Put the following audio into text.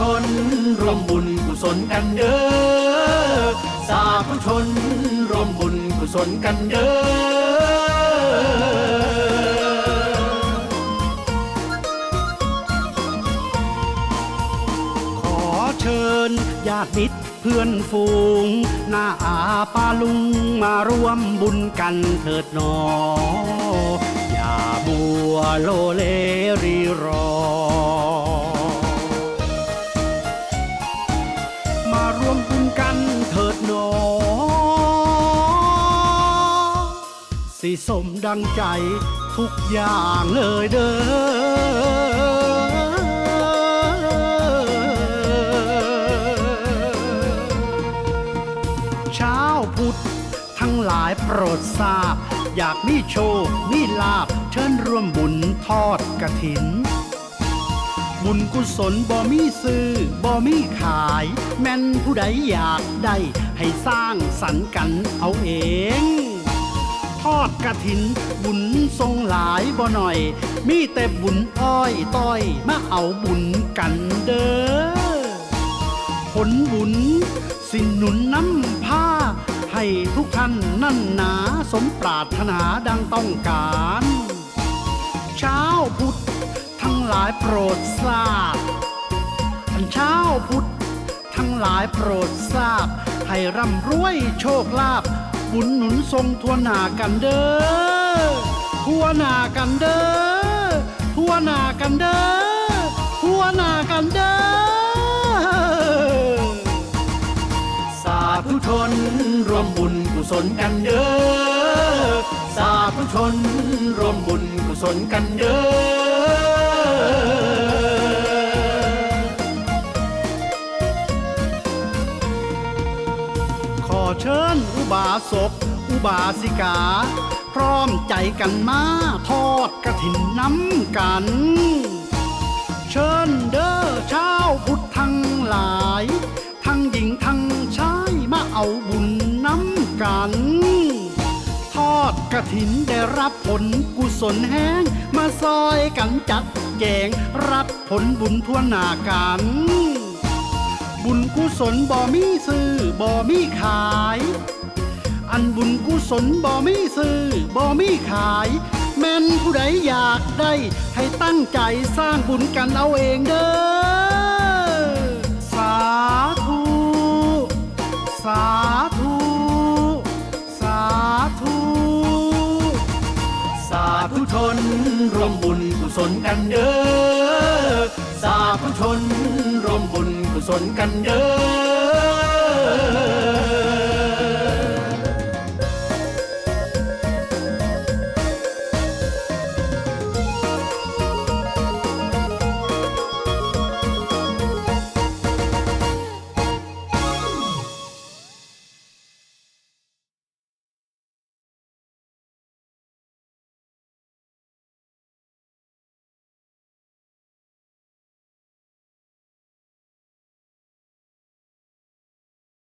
ชนร่วมบุญกุศลกันเด้อ สาธุชนร่วมบุญกุศลกันเด้อขอเชิญญาติมิตรเพื่อนฝูง หน้าอาปาลุงมาร่วมบุญกันเถิดหนอ อย่าบัวโลเล กันเถิดหนอสิสมดังใจทุกอย่างเลยเด้อเช้าพุธทั้งหลายโปรดทราบ อยากมีโชค มีลาบ เชิญร่วมบุญทอดกระถิน บุญกุศลบ่มีซื้อบ่มีขาย แม่นผู้ใดอยากได้ ให้สร้างสรรค์กันเอาเอง ทอดกระถิน บุญทรงหลายบ่หน่อย มีแต่บุญอ้อยต้อย มาเอาบุญกันเด้อผลบุญ สินหนุนน้ำผ้า ให้ทุกท่านนั่นหนาสมปรารถนาดังต้องการ เช้าพุธทั้ หลายโปรดทราบอันเช้าพุทธทั้งหลายโปรดทราบ ให้ร่ำรวยโชคลาภบุญหนุนทรงทั่วหน้ากันเด้อทั่วหน้ากันเด้อทั่วหน้ากันเด้อทั่วหน้ากันเด้อสาธุชนรวมบุญกุศลกันเด้อสาธุชนรวมบุญกุศลกันเด้อ ขอเชิญอุบาสกอุบาสิกา พร้อมใจกันมาทอดกระถินน้ำกัน เชิญเด้อชาวพุทธ ระถินได้รับผลกุศลแห้ง มาซอยกันจัดแจงรับผลบุญทั่วหน้ากันบุญกุศลบ่มีซื้อบ่มีขาย อันบุญกุศลบ่มีซื้อบ่มีขาย แม่นผู้ใดอยากได้ ให้ตั้งใจสร้างบุญกันเอาเองเด้อ ธุชนร่วมบุญกุศลกันเด้อ สาธุชนร่วมบุญกุศลกันเด้อ